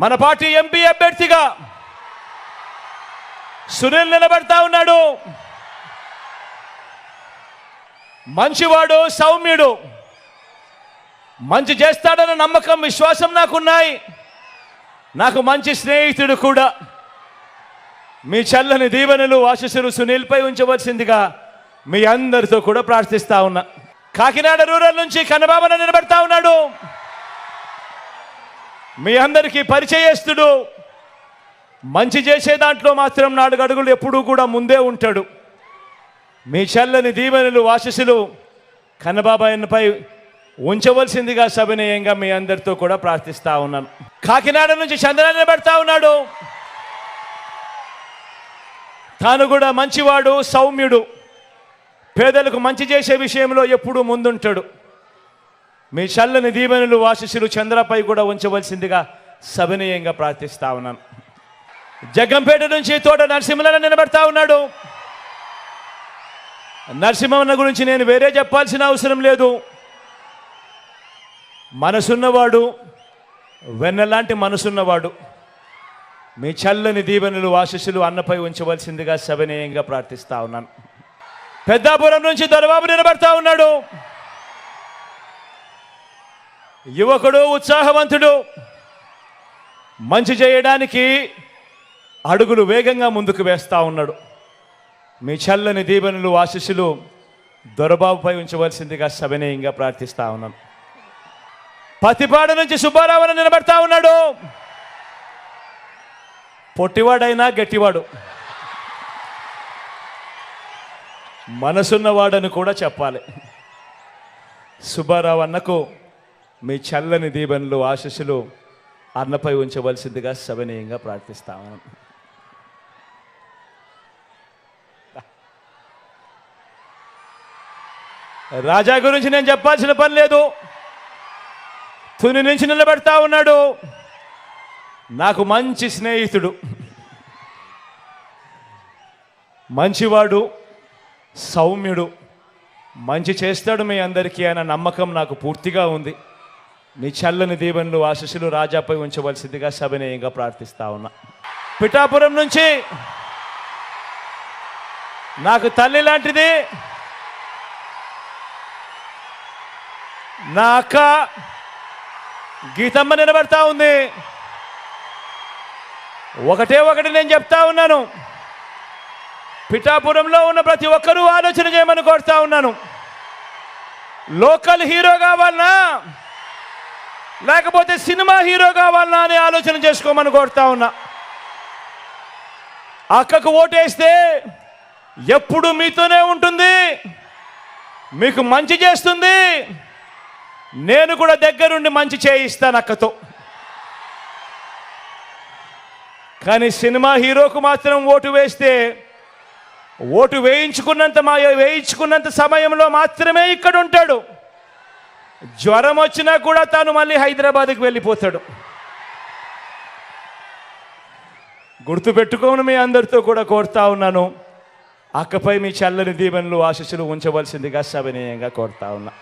మన party MP అభ్యర్థిగా సునీల్ నిలబడతా ఉన్నాడు. మంచివాడు సౌమ్యుడు. మంచి చేస్తాడన్న నమ్మకం విశ్వాసం నాకున్నాయి. నాకు మంచి స్నేహితుడు కూడా. మీ చల్లని దీవెనలు ఆశీస్సులు సునీల్పై ఉంచవలసిందిగా మీ అందరితో కూడా ప్రార్థిస్తా ఉన్నా. కాకినాడ రూరల్ నుంచి కన్నబాబన నిలబడతా ఉన్నాడు. మీ అందరికీ పరిచయస్తుడు. మంచి చేసే దాంట్లో మాత్రం నాలుగు అడుగులు ఎప్పుడూ కూడా ముందే ఉంటాడు. మీ చల్లని దీవెనలు వాసిసులు కన్నబాబాయన్పై ఉంచవలసిందిగా సవినయంగా మీ అందరితో కూడా ప్రార్థిస్తా ఉన్నాను. కాకినాడ నుంచి చంద్రాన్ని పెడతా ఉన్నాడు. తాను కూడా మంచివాడు సౌమ్యుడు. పేదలకు మంచి చేసే విషయంలో ఎప్పుడూ ముందుంటాడు. మీ చల్లని దీవెనలు వాసిసులు చంద్రపై కూడా ఉంచవలసిందిగా సవినయంగా ప్రార్థిస్తా ఉన్నాను. జగ్గంపేట నుంచి తోట నరసింహల నిలబెడతా ఉన్నాడు. నరసింహన్న గురించి నేను వేరే చెప్పాల్సిన అవసరం లేదు. మనసున్నవాడు వెన్నలాంటి మనసున్నవాడు మీ చల్లని దీవెనలు ఆశీస్సులు అన్నపై ఉంచవలసిందిగా సవినయంగా ప్రార్థిస్తా ఉన్నాను. పెద్దాపురం నుంచి దొరబాబు నిలబడతా ఉన్నాడు. యువకుడు ఉత్సాహవంతుడు. మంచి చేయడానికి అడుగులు వేగంగా ముందుకు వేస్తా ఉన్నాడు. మీ చల్లని దీవెనలు ఆశీస్సులు దొరబాబుపై ఉంచవలసిందిగా సవినయంగా ప్రార్థిస్తా ఉన్నాను. పతిపాడ నుంచి సుబ్బారావును నిలబడతా ఉన్నాడు. పొట్టివాడైనా గట్టివాడు. మనసున్నవాడని కూడా చెప్పాలి. సుబ్బారావు అన్నకు మీ చల్లని దీవెనలు ఆశస్సులు అన్నపై ఉంచవలసిందిగా సవినయంగా ప్రార్థిస్తాము రాజా గురించి నేను చెప్పాల్సిన పని లేదు. తుని నుంచి నిలబెడతా ఉన్నాడు. నాకు మంచి స్నేహితుడు. మంచివాడు సౌమ్యుడు. మంచి చేస్తాడు మీ అందరికీ అన్న నమ్మకం నాకు పూర్తిగా ఉంది. మీ చల్లని దీవెనలు ఆశీస్సులు రాజాపై ఉంచవలసిందిగా సవినయంగా ప్రార్థిస్తా ఉన్నా. పిఠాపురం నుంచి నాకు తల్లి లాంటిది. నా అక్క గీతమ్మ నిలబడతా ఉంది. ఒకటే ఒకటి నేను చెప్తా ఉన్నాను. పిఠాపురంలో ఉన్న ప్రతి ఒక్కరూ ఆలోచన చేయమని కోరుతా ఉన్నాను. లోకల్ హీరో కావాలన్నా లేకపోతే సినిమా హీరో కావాలనా అని ఆలోచన చేసుకోమని కోరుతా ఉన్నా. అక్కకు ఓటేస్తే ఎప్పుడు మీతోనే ఉంటుంది మీకు మంచి చేస్తుంది నేను కూడా దగ్గరుండి మంచి చేయిస్తాను అక్కతో. కానీ సినిమా హీరోకు మాత్రం ఓటు వేస్తే ఓటు వేయించుకున్నంత మా వేయించుకున్నంత సమయంలో మాత్రమే ఇక్కడ ఉంటాడు జ్వరం వచ్చినా కూడా తాను మళ్ళీ హైదరాబాద్కి వెళ్ళిపోతాడు. గుర్తుపెట్టుకోను మీ అందరితో కూడా కోరుతా ఉన్నాను. అక్కపై మీ చల్లని దీవెనలు ఆశస్సులు ఉంచవలసిందిగా సవినయంగా కోరుతా ఉన్నా.